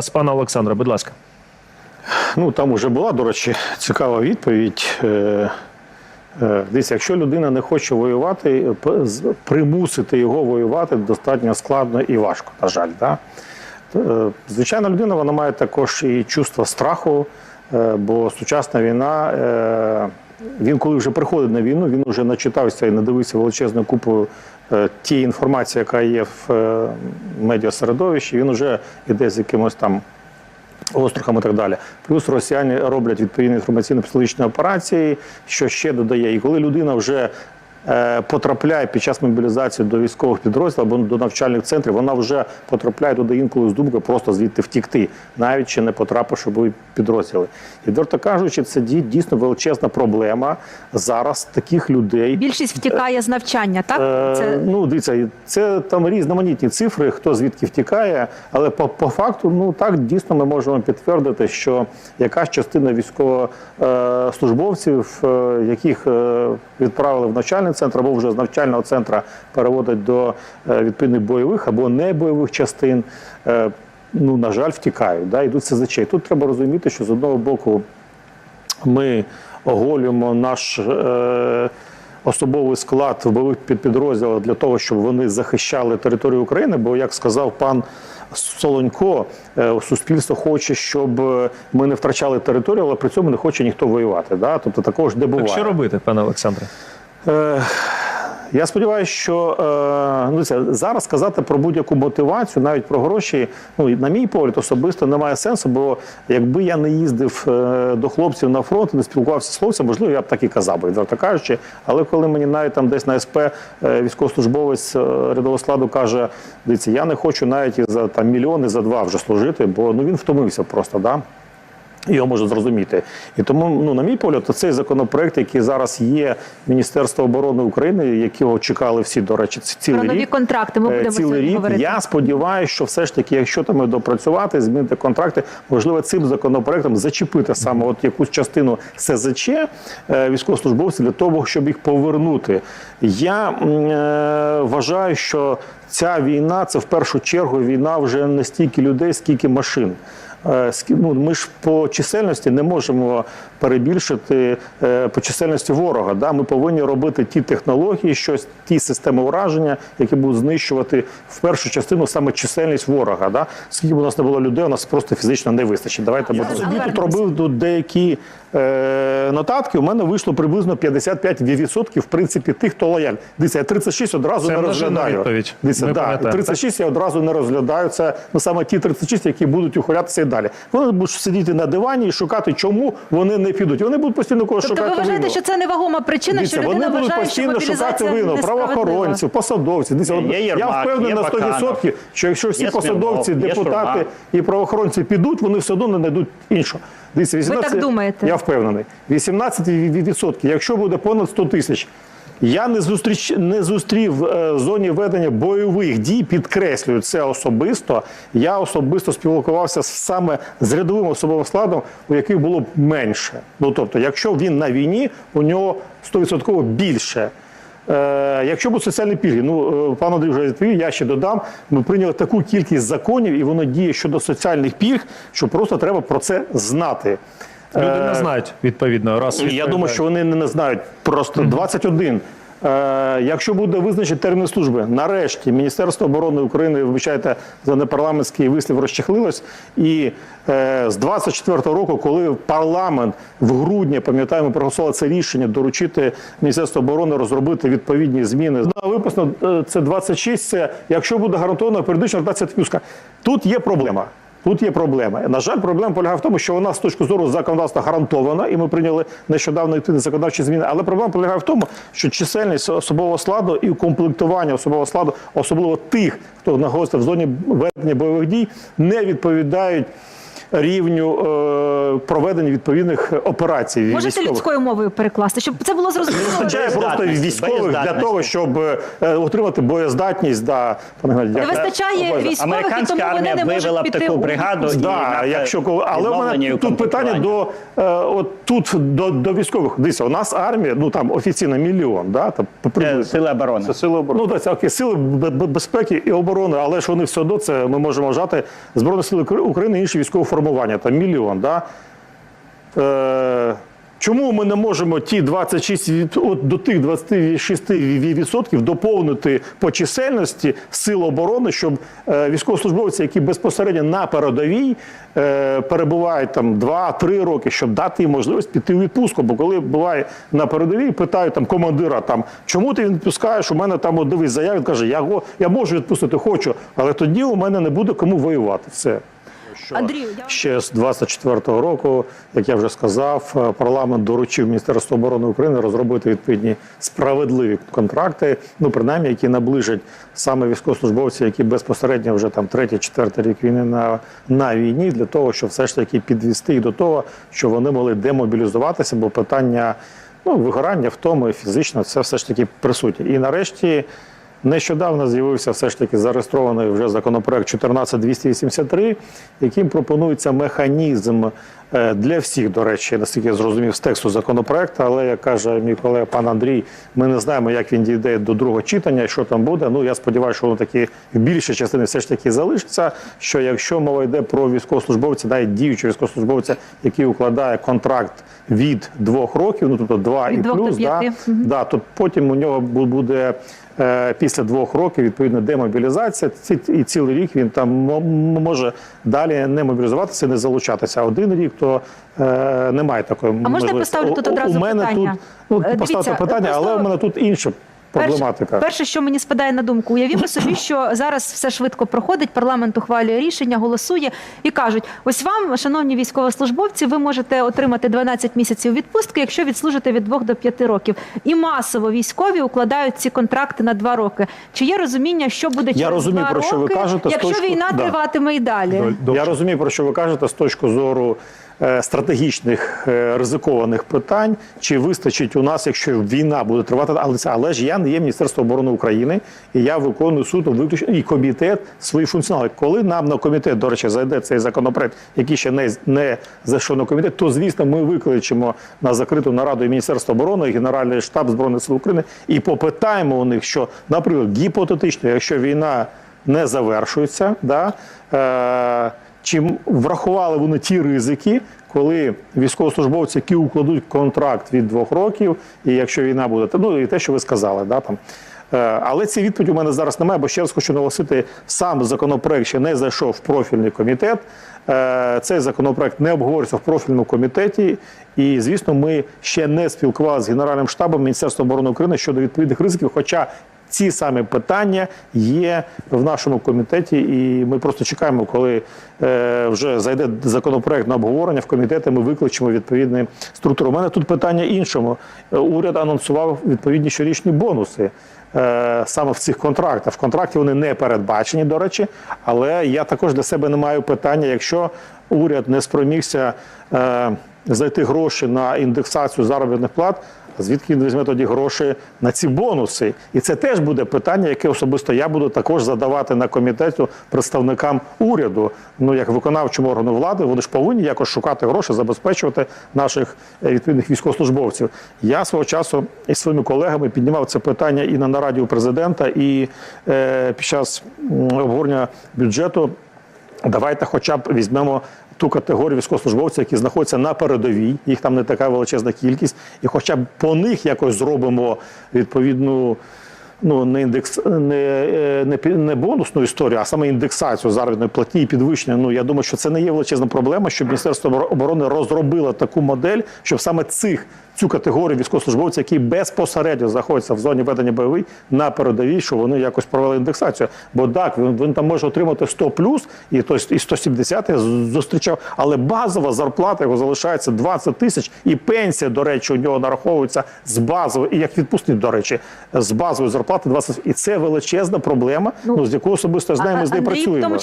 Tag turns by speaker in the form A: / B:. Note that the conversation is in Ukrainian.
A: з пана Олександра. Будь ласка.
B: Ну там вже була, до речі, цікава відповідь. Е, е, Дивіться, якщо людина не хоче воювати, примусити його воювати достатньо складно і важко, на жаль. Да? Е, Звичайна людина вона має також і чувство страху, бо сучасна війна. Він, коли вже приходить на війну, він вже начитався і надивився величезну купу е, тієї інформації, яка є в е, медіасередовищі. Він вже йде з якимось там острахом і так далі. Плюс росіяни роблять відповідні інформаційно-психологічні операції, що ще додає. І коли людина вже потрапляє під час мобілізації до військових підрозділів або до навчальних центрів, вона вже потрапляє туди інколи з думкою просто звідти втікти, навіть ще не потрапивши в підрозділи. І відверто кажучи, це дій- дійсно величезна проблема зараз таких людей.
C: Більшість втікає з навчання, так?
B: Е,
C: Це
B: Ну, дивіться, це там різноманітні цифри, хто звідки втікає, але по, по факту, ну так дійсно ми можемо підтвердити, що якась частина військовослужбовців, е, яких е, відправили в навчальний центр, або вже з навчального центру переводять до е, відповідних бойових або небойових частин. е, Ну, на жаль, втікають, да, йдуть СЗЧ. Тут треба розуміти, що з одного боку ми оголюємо наш е, особовий склад в бойових підрозділах для того, щоб вони захищали територію України. Бо, як сказав пан Солонько, е, суспільство хоче, щоб ми не втрачали територію, але при цьому не хоче ніхто воювати. Да? Тобто також де буває.
A: Так що робити, пане Олександре?
B: Е, Я сподіваюся, що е, ну, це, зараз сказати про будь-яку мотивацію, навіть про гроші, ну на мій погляд, особисто немає сенсу, бо якби я не їздив е, до хлопців на фронт, не спілкувався з хлопцями, можливо, я б так і казав відверто кажучи. Але коли мені навіть там десь на СП військовослужбовець рядового складу каже: дивіться, я не хочу навіть і за там мільйони за два вже служити, бо ну він втомився просто. Да? Його можна зрозуміти. І тому, ну, на мій погляд, то цей законопроект, який зараз є Міністерство оборони України, якого чекали всі, до речі, цілий
C: про нові
B: рік.
C: контракти. Ми
B: е,
C: будемо
B: цілий рік.
C: говорити.
B: Я сподіваюся, що все ж таки, якщо там допрацювати, змінити контракти, можливо, цим законопроектом зачепити саме от якусь частину СЗЧ е, військовослужбовців для того, щоб їх повернути. Я е, вважаю, що ця війна це в першу чергу війна вже не стільки людей, скільки машин. Е, Ну, ми ж по чисельності не можемо перебільшити е, по чисельності ворога. Да? Ми повинні робити ті технології, щось, ті системи ураження, які будуть знищувати в першу частину саме чисельність ворога. Да? Скільки б у нас не було людей, у нас просто фізично не вистачить. Давайте будемо. собі тут робив тут деякі е, нотатки. У мене вийшло приблизно 55% в принципі тих, хто лояльний. Дивіться, я 36 одразу
A: Це
B: не розглядаю.
A: відповідь.
B: Дивіться, да,
A: пам'ятаємо,
B: 36 я одразу не розглядаю. Це ну, саме ті 36, які будуть ухилятися і далі. Вони будуть сидіти на дивані і шукати, чому вони не підуть. Вони будуть постійно когось
C: Тобто ви
B: шукати.
C: вважаєте,
B: вину.
C: що це невагома причина,
B: Дивіться,
C: що людина
B: вони будуть
C: вважає, що
B: постійно шукати вину правоохоронців, посадовців. Дивіться,
D: Є
B: я
D: Єрмак,
B: впевнений на 100%,
D: Баканов.
B: що якщо всі посадовці, депутати і правоохоронці підуть, вони все одно не знайдуть іншого. Дивіться, 18,
C: так думаєте?
B: Я впевнений. 18%. Якщо буде понад 100 тисяч. Я не зустріч не зустрів е, в зоні ведення бойових дій. Підкреслюю це особисто. Я особисто спілкувався саме з рядовим особовим складом, у яких було б менше. Ну тобто, якщо він на війні, у нього 100% більше. Е, якщо будуть соціальні пільги, ну е, пан Андрій вже відповів, я ще додам. Ми прийняли таку кількість законів, і воно діє щодо соціальних пільг, що просто треба про це знати.
A: Люди
B: Е,
A: не знають відповідно. Раз
B: я думаю, що вони не знають. Просто 21. Е, якщо буде визначений термін служби, нарешті Міністерство оборони України, вибачайте за непарламентський вислів, розчехлилось. І е, з 24 року, коли парламент в грудні, пам'ятаємо, проголосував це рішення доручити Міністерству оборони розробити відповідні зміни. На виписано е, це 26, це якщо буде гарантовано періодична ротація типуска. Тут є проблема. Тут є проблема. На жаль, проблема полягає в тому, що вона з точки зору законодавства гарантована, і ми прийняли нещодавно законодавчі зміни. Але проблема полягає в тому, що чисельність особового складу і укомплектування особового складу, особливо тих, хто знаходиться в зоні ведення бойових дій, не відповідають рівню е, проведення відповідних операцій.
C: Можете
B: військових.
C: людською мовою перекласти, щоб це було зрозуміло.
B: Вистачає просто військових для того, щоб е, отримати боєздатність. Да, пане Геннадій,
C: Не
B: дякую.
C: вистачає
B: Обов'язково.
C: військових, і
D: Американська
C: тому вони
D: армія
C: не
D: вивела б
C: піти
D: таку
C: у
D: бригаду. і
B: Да,
D: на
B: якщо коли- але в
D: відновлення
B: мене
D: і
B: тут питання до е, от тут до, до військових. Дивіться, у нас армія, ну там офіційно мільйон, да, там
D: Це
B: приблизно.
D: сили оборони.
B: Це сили оборони. Ну, так, це окей, сили безпеки і оборони, але ж вони все одно це ми можемо вважати Збройні сили Укра- України і інші військові формування, там мільйон. Да? Е, чому ми не можемо ті 26 від, от, до тих 26% доповнити по чисельності сил оборони, щоб е, військовослужбовці, які безпосередньо на передовій е, перебувають там 2-3 роки, щоб дати їм можливість піти у відпустку. Бо коли буває на передовій, питають там командира, там, чому ти відпускаєш? У мене там от, дивись заяв, він каже, я, я можу відпустити, хочу, але тоді у мене не буде кому воювати. Все. Що
C: Андрію,
B: ще з 24-го року, як я вже сказав, е, парламент доручив Міністерству оборони України розробити відповідні справедливі контракти, ну принаймні, які наближать саме військовослужбовців, які безпосередньо вже там третій, четвертий рік війни на, на війні, для того, щоб все ж таки підвести їх до того, що вони могли демобілізуватися, бо питання ну, вигорання, втоми фізично це все ж таки присутнє. І нарешті. Нещодавно з'явився все ж таки зареєстрований вже законопроект 14283, яким пропонується механізм е, для всіх, до речі, наскільки я зрозумів з тексту законопроекту, але як каже мій колега пан Андрій, ми не знаємо, як він дійде до другого читання, що там буде. Ну я сподіваюся, що воно таки в більшій частині все ж таки залишиться. Що якщо мова йде про військовослужбовця, навіть діючого військовослужбовця, який укладає контракт від двох років, ну тобто два
C: Від
B: і плюс, да,
C: п'яти.
B: Да, то потім у нього буде після двох років відповідно демобілізація. І цілий рік він там може далі не мобілізуватися, не залучатися. Один рік то е, немає такої
C: можна
B: можливості.
C: поставлю тут одразу
B: у мене
C: питання?
B: Тут, ну, Дивіться, поставити
C: питання,
B: питання, але у мене тут інша проблематика.
C: Перше, перше, що мені спадає на думку, уявімо собі, що зараз все швидко проходить, парламент ухвалює рішення, голосує і кажуть: ось вам, шановні військовослужбовці, ви можете отримати 12 місяців відпустки, якщо відслужите від 2 до 5 років. І масово військові укладають ці контракти на 2 роки. Чи є розуміння, що буде через
B: розумію,
C: 2
B: про що ви кажете,
C: якщо
B: точки-
C: війна
B: да.
C: триватиме і далі?
B: Я розумію, про що ви кажете з точки зору стратегічних е, ризикованих питань. Чи вистачить у нас, якщо війна буде тривати, але це але ж я не є Міністерство оборони України, і я виконую суто виключно і комітет свої функціонали. Коли нам на комітет, до речі, зайде цей законопроект, який ще не, не зайшов на комітет, то звісно ми викличемо на закриту нараду і Міністерство оборони, і Генеральний штаб збройних сил України і попитаємо у них, що, наприклад, гіпотетично, якщо війна не завершується, да, е, чи врахували вони ті ризики, коли військовослужбовці, які укладуть контракт від двох років, і якщо війна буде, то, ну і те, що ви сказали, да, там. Е, Але ці відповіді у мене зараз немає, бо ще раз хочу наголосити, сам законопроект ще не зайшов в профільний комітет. Е, Цей законопроект не обговорюється в профільному комітеті. І, звісно, ми ще не спілкувалися з Генеральним штабом Міністерства оборони України щодо відповідних ризиків. Хоча ці самі питання є в нашому комітеті, і ми просто чекаємо, коли е, вже зайде законопроект на обговорення в комітети. Ми викличемо відповідні структури. У мене тут питання іншому. Е, Уряд анонсував відповідні щорічні бонуси. е, Саме в цих контрактах. В контракті вони не передбачені, до речі, але я також для себе не маю питання, якщо уряд не спромігся е, знайти гроші на індексацію заробітних плат, звідки він візьме тоді гроші на ці бонуси? І це теж буде питання, яке особисто я буду також задавати на комітеті представникам уряду. Ну як виконавчому органу влади, вони ж повинні якось шукати гроші, забезпечувати наших е, відповідних військовослужбовців. Я свого часу із своїми колегами піднімав це питання і на нараді у президента, і е, під час обговорення бюджету. Давайте хоча б візьмемо ту категорію військовослужбовців, які знаходяться на передовій, їх там не така величезна кількість, і хоча б по них якось зробимо відповідну. Ну, не індекс, не, е, не, не бонусну історію, а саме індексацію заробітної платні і підвищення. Ну я думаю, що це не є величезна проблема, щоб Міністерство оборони розробило таку модель, щоб саме цих цю категорію військовослужбовців, які безпосередньо знаходяться в зоні ведення бойових на передовій, що вони якось провели індексацію. Бо так, він, він там може отримати 100 плюс, і то і 170 я зустрічав, але базова зарплата його залишається 20 тисяч, і пенсія, до речі, у нього нараховується з базової, і як відпустить, до речі, з базової зарплати 20. І це величезна проблема, ну, з якою особисто ми з нею працюємо.